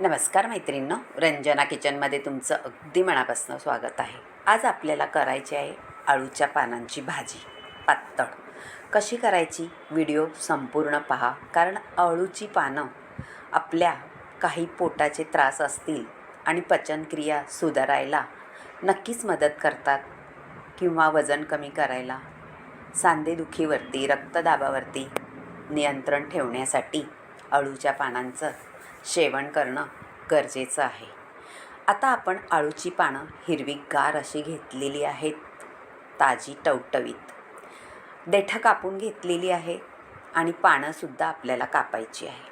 नमस्कार मैत्रिणींनो रंजना किचनमध्ये तुमचं अगदी मनापासून स्वागत आहे. आज आपल्याला करायची आहे आळूच्या पानांची भाजी पातळ. कशी करायची? व्हिडिओ संपूर्ण पहा कारण अळूची पानं आपल्या काही पोटाचे त्रास असतील आणि पचनक्रिया सुधारायला नक्कीच मदत करतात किंवा वजन कमी करायला सांधेदुखीवरती रक्तदाबावरती नियंत्रण ठेवण्यासाठी अळूच्या पानांचं सेवन करणं गरजेचं आहे. आता आपण आळूची पानं हिरवीगार अशी घेतलेली आहेत ताजी टवटवीत. देठं कापून घेतलेली आहे आणि पानंसुद्धा आपल्याला कापायची आहे.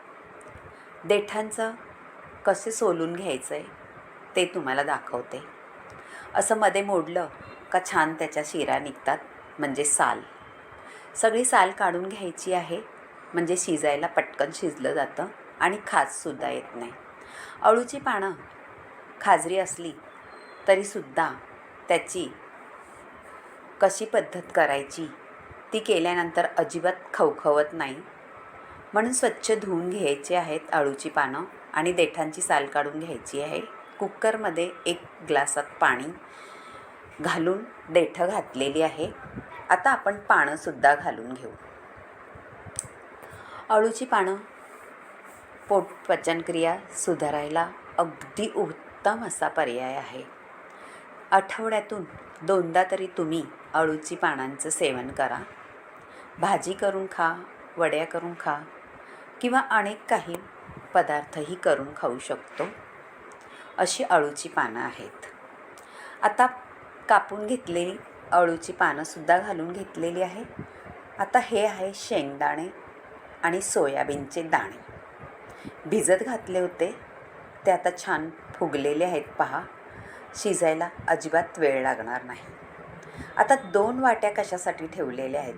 देठांचं कसे सोलून घ्यायचं आहे ते तुम्हाला दाखवते. असं मध्ये मोडलं का छान त्याच्या शिरा निघतात म्हणजे साल. सगळी साल काढून घ्यायची आहे म्हणजे शिजायला पटकन शिजलं जातं. आणि खाजसुद्धा येत नाही. अळूची पानं खाजरी असली तरीसुद्धा त्याची कशी पद्धत करायची? ती केल्यानंतर अजिबात खवखवत नाही. म्हणून स्वच्छ धुवून घ्यायचे आहेत अळूची पानं आणि देठांची साल काढून घ्यायची आहे. कुकरमध्ये एक ग्लासात पाणी घालून देठं घातलेली आहे. आता आपण पानंसुद्धा घालून घेऊ. अळूची पानं पोट पचनक्रिया सुधारायला अगदी उत्तम असा पर्याय आहे. आठवड्यातून दोनदा तरी तुम्ही अळूची पानांचं सेवन करा. भाजी करून खा वड्या करून खा किंवा अनेक काही पदार्थही करून खाऊ शकतो. अशी अळूची पानं आहेत. आता कापून घेतलेली अळूची पानंसुद्धा घालून घेतलेली आहे. आता हे आहे शेंगदाणे आणि सोयाबीनचे दाणे. भिजत घातले होते. ते आता छान फुगलेले आहेत पहा. शिजायला अजिबात वेळ लागणार नाही. आता दोन वाट्या कशासाठी ठेवलेल्या आहेत?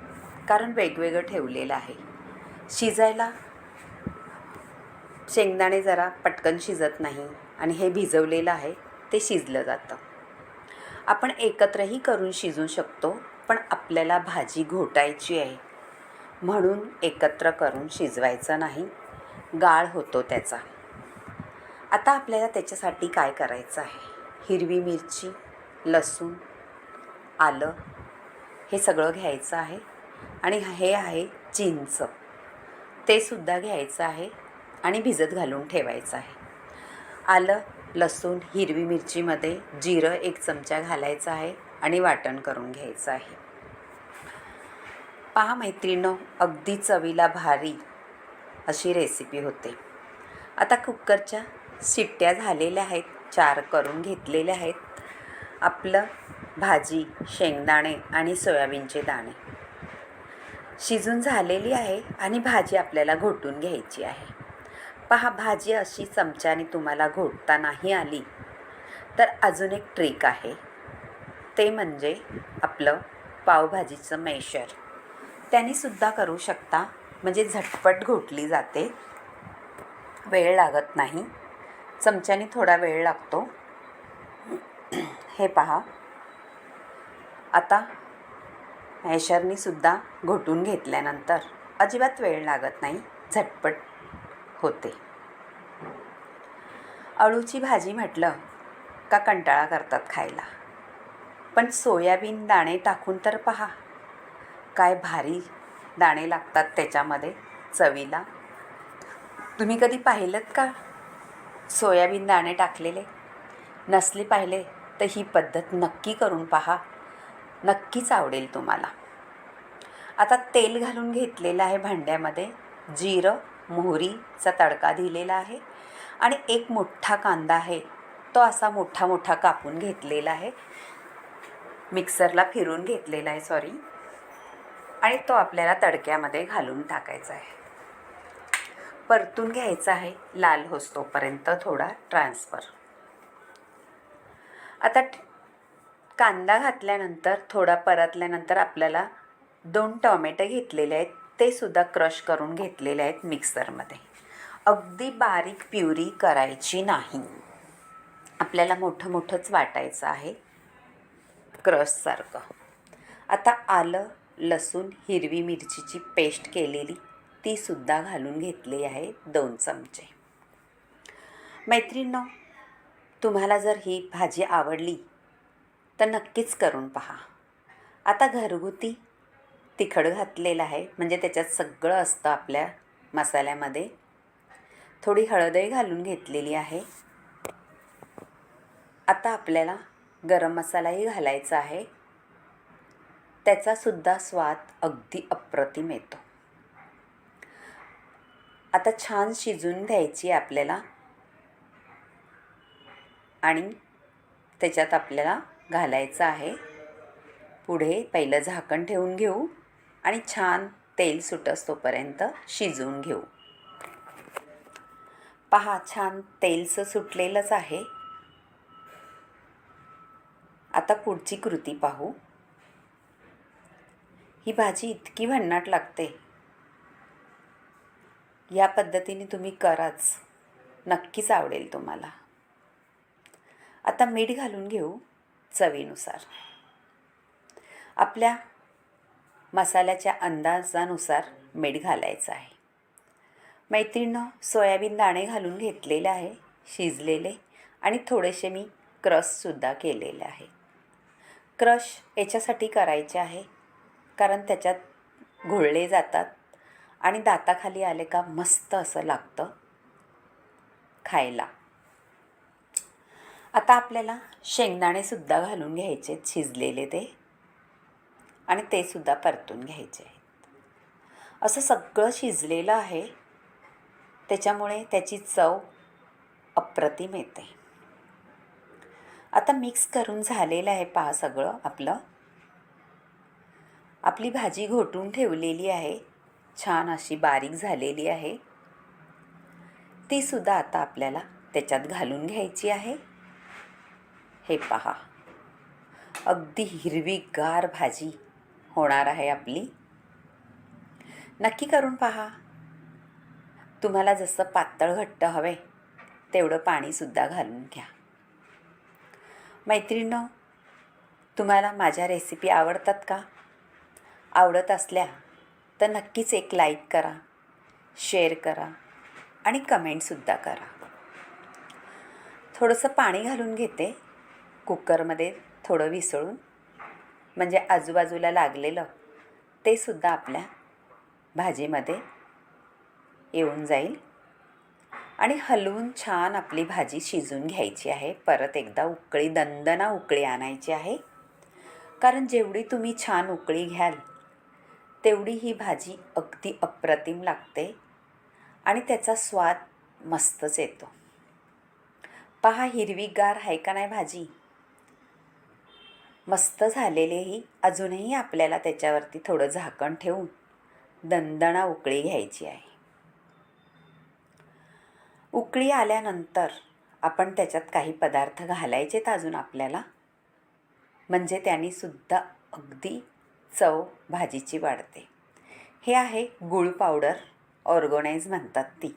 कारण वेगवेगळं ठेवलेलं आहे. शिजायला शेंगदाणे जरा पटकन शिजत नाही आणि हे भिजवलेलं आहे ते शिजलं जातं. आपण एकत्रही करून शिजू शकतो पण आपल्याला भाजी घोटायची आहे. म्हणून एकत्र करून शिजवायचं नाही. गाळ होतो त्याचा. आता आपल्याला त्याच्यासाठी काय करायचं आहे? हिरवी मिरची लसूण आलं हे सगळं घ्यायचं आहे. आणि हे आहे चिंच. ते सुद्धा घ्यायचं आहे आणि भिजत घालून ठेवायचं आहे. आलं लसूण हिरवी मिरचीमध्ये जिरं एक चमचा घालायचं आहे आणि वाटण करून घ्यायचं आहे. पहा मैत्रिणं अगदी चवीला भारी अशी रेसिपी होते. आता कुकरच्या शिट्ट्या झालेल्या आहेत चार करून घेतलेल्या आहेत. आपलं भाजी शेंगदाणे आणि सोयाबीनचे दाणे. शिजून झालेली आहे आणि भाजी आपल्याला घोटून घ्यायची आहे. पहा भाजी अशी चमच्याने तुम्हाला घोटता नाही आली तर अजून एक ट्रिक आहे. ते म्हणजे आपलं पावभाजीचं मेशर त्यांनीसुद्धा करू शकता म्हणजे झटपट घोटली जाते. वेळ लागत नाही. चमच्याने थोडा वेळ लागतो. हे पहा. आता मॅशरनीसुद्धा घोटून घेतल्यानंतर अजिबात वेळ लागत नाही. झटपट होते. अळूची भाजी म्हटलं का कंटाळा करतात खायला? पण सोयाबीन दाणे टाकून तर पहा. काय भारी दाणे लागतात त्याच्यामध्ये चवीला. तुम्ही कधी पाहिलं का? सोयाबीन दाणे टाकलेले. नसले पाहिले तर ही पद्धत नक्की करून पहा. नक्कीच आवडेल तुम्हाला. आता तेल घालून घेतलेलं आहे भांड्यामध्ये. जिरं मोहरीचा तडका दिलेला आहे. आणि एक मोठा कांदा आहे. तो असा मोठा मोठा कापून घेतलेला आहे. मिक्सरला फिरून घेतलेला आहे सॉरी. आणि तो आपल्याला तडक्यामध्ये घालून टाकायचा आहे. परतून घ्यायचा आहे. लाल होस्तोपर्यंत थोडा ट्रान्सफर. आता कांदा घातल्यानंतर थोडा परतल्यानंतर आपल्याला दोन टॉमॅटो घेतलेले आहेत. ते सुद्धा क्रश करून घेतलेले आहेत मिक्सरमध्ये. अगदी बारीक प्युरी करायची नाही. आपल्याला मोठं मोठंच वाटायचं आहे. क्रशसारखं आता आलं लसूण हिरवी मिरचीची पेस्ट केलेली तीसुद्धा घालून घेतली आहे दोन चमचे. मैत्रिणींनो तुम्हाला जर ही भाजी आवडली तर नक्कीच करून पहा. आता घरगुती तिखट घातलेलं आहे म्हणजे त्याच्यात सगळं असतं आपल्या मसाल्यामध्ये. थोडी हळदही घालून घेतलेली आहे. आता आपल्याला गरम मसालाही घालायचा आहे. त्याचासुद्धा स्वाद अगदी अप्रतिम येतो. आता छान शिजून द्यायची आहे आपल्याला. आणि त्याच्यात आपल्याला घालायचं आहे. पुढे पहिलं झाकण ठेवून घेऊ आणि छान तेल सुटस तोपर्यंत शिजवून घेऊ. पहा छान तेलचं सुटलेलंच आहे. आता पुढची कृती पाहू. ही भाजी इतकी भन्नाट लागते. या पद्धतीने तुम्ही कराच. नक्कीच आवडेल तुम्हाला. आता मीठ घालून घेऊ चवीनुसार. आपल्या मसाल्याच्या अंदाजानुसार मीठ घालायचं आहे. मैत्रिणीनं सोयाबीन दाणे घालून घेतलेले आहे शिजलेले आणि थोडेसे मी क्रशसुद्धा केलेले आहे. क्रश याच्यासाठी करायचे आहे कारण त्याच्यात घोळले जातात आणि दाताखाली आले का मस्त असं लागतं खायला. आता आपल्याला शेंगदाणेसुद्धा घालून घ्यायचे आहेत शिजलेले ते. आणि ते सुद्धा परतून घ्यायचे आहेत. असं सगळं शिजलेलं आहे त्याच्यामुळे त्याची चव अप्रतिम येते. आता मिक्स करून झालेलं आहे पहा सगळं आपलं. आपली भाजी घोटून ठेवलेली आहे. छान अशी बारीक झालेली आहे. ती सुद्धा आता आपल्याला त्याच्यात घालून घ्यायची आहे. हे पहा. अगदी हिरवीगार भाजी होणार आहे आपली. नक्की करून पहा. तुम्हाला जसं पातळ घट्ट हवे तेवढं पाणीसुद्धा घालून घ्या. मैत्रिणींनो तुम्हाला माझ्या रेसिपी आवडतात का? आवडत असल्या तर नक्कीच एक लाईक करा शेअर करा आणि कमेंटसुद्धा करा. थोडंसं पाणी घालून घेते कुकरमध्ये थोडं विसळून. म्हणजे आजूबाजूला लागलेलं ते सुद्धा आपल्या भाजीमध्ये येऊन जाईल. आणि हलवून छान आपली भाजी शिजून घ्यायची आहे. परत एकदा उकळी दंदना उकळी आणायची आहे. कारण जेवढी तुम्ही छान उकळी घ्याल तेवढी ही भाजी अगदी अप्रतिम लागते आणि त्याचा स्वाद मस्तच येतो. पहा हिरवीगार आहे का नाही भाजी? मस्त झालेलेही अजूनही आपल्याला त्याच्यावरती थोडं झाकण ठेवून दणदणा उकळी घ्यायची आहे. उकळी आल्यानंतर आपण त्याच्यात काही पदार्थ घालायचेत अजून आपल्याला. म्हणजे त्यांनी सुद्धा अगदी चव भाजीची वाढते. हे आहे गूळ पावडर ऑर्गनाईज म्हणतात ती.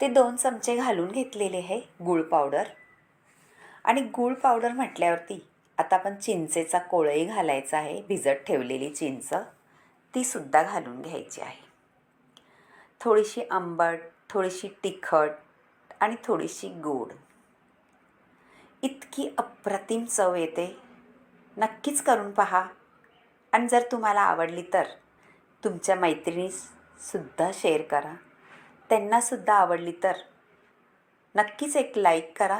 ते दोन चमचे घालून घेतलेले आहे गूळ पावडर. आणि गूळ पावडर म्हटल्यावरती आता आपण चिंचेचा कोळही घालायचा आहे भिजत ठेवलेली चिंच तीसुद्धा घालून घ्यायची आहे. थोडीशी आंबट थोडीशी तिखट आणि थोडीशी गोड इतकी अप्रतिम चव येते. नक्कीच करून पहा. आणि जर तुम्हाला आवडली तर तुमच्या मैत्रिणीसुद्धा शेअर करा. त्यांनासुद्धा आवडली तर नक्कीच एक लाईक करा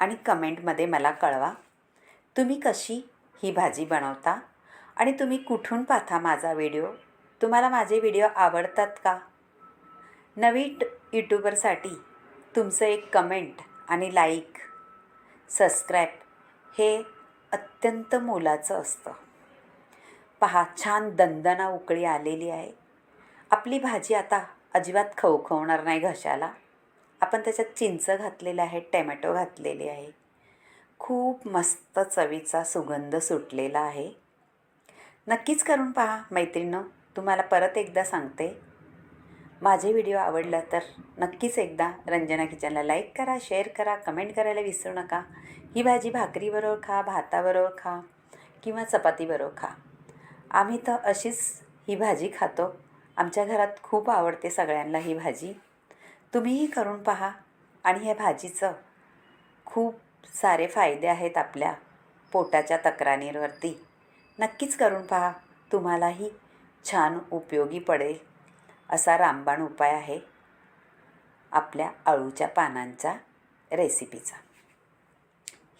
आणि कमेंटमध्ये मला कळवा. तुम्ही कशी ही भाजी बनवता आणि तुम्ही कुठून पाहता माझा व्हिडिओ तुम्हाला माझे व्हिडिओ आवडतात का? नवीन यूट्यूबरसाठी तुमचं एक कमेंट आणि लाईक सबस्क्राईब हे अत्यंत मोलाचं असतं. पहा छान दंदना उकळी आलेली आहे. आपली भाजी आता अजिबात खवखवणार नाही घशाला. आपण त्याच्यात चिंच घातलेलं आहे टॅमॅटो घातलेले आहे. खूप मस्त चवीचा सुगंध सुटलेला आहे. नक्कीच करून पहा मैत्रिणं तुम्हाला परत एकदा सांगते. माझे व्हिडिओ आवडला तर नक्कीच एकदा रंजना किचनला लाईक करा शेअर करा कमेंट करायला विसरू नका. ही भाजी भाकरीबरोबर खा भाताबरोबर खा किंवा चपातीबरोबर खा. आम्ही तर अशीच ही भाजी खातो. आमच्या घरात खूप आवडते सगळ्यांना ही भाजी. तुम्हीही करून पहा आणि ह्या भाजीचं खूप सारे फायदे आहेत आपल्या पोटाच्या तक्रारींवरती. नक्कीच करून पहा. तुम्हालाही छान उपयोगी पडेल. असा रामबाण उपाय आहे आपल्या अळूच्या पानांचा रेसिपीचा.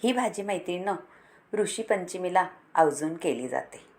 ही भाजी मैत्रिणीनं ऋषीपंचमीला आवर्जून केली जाते.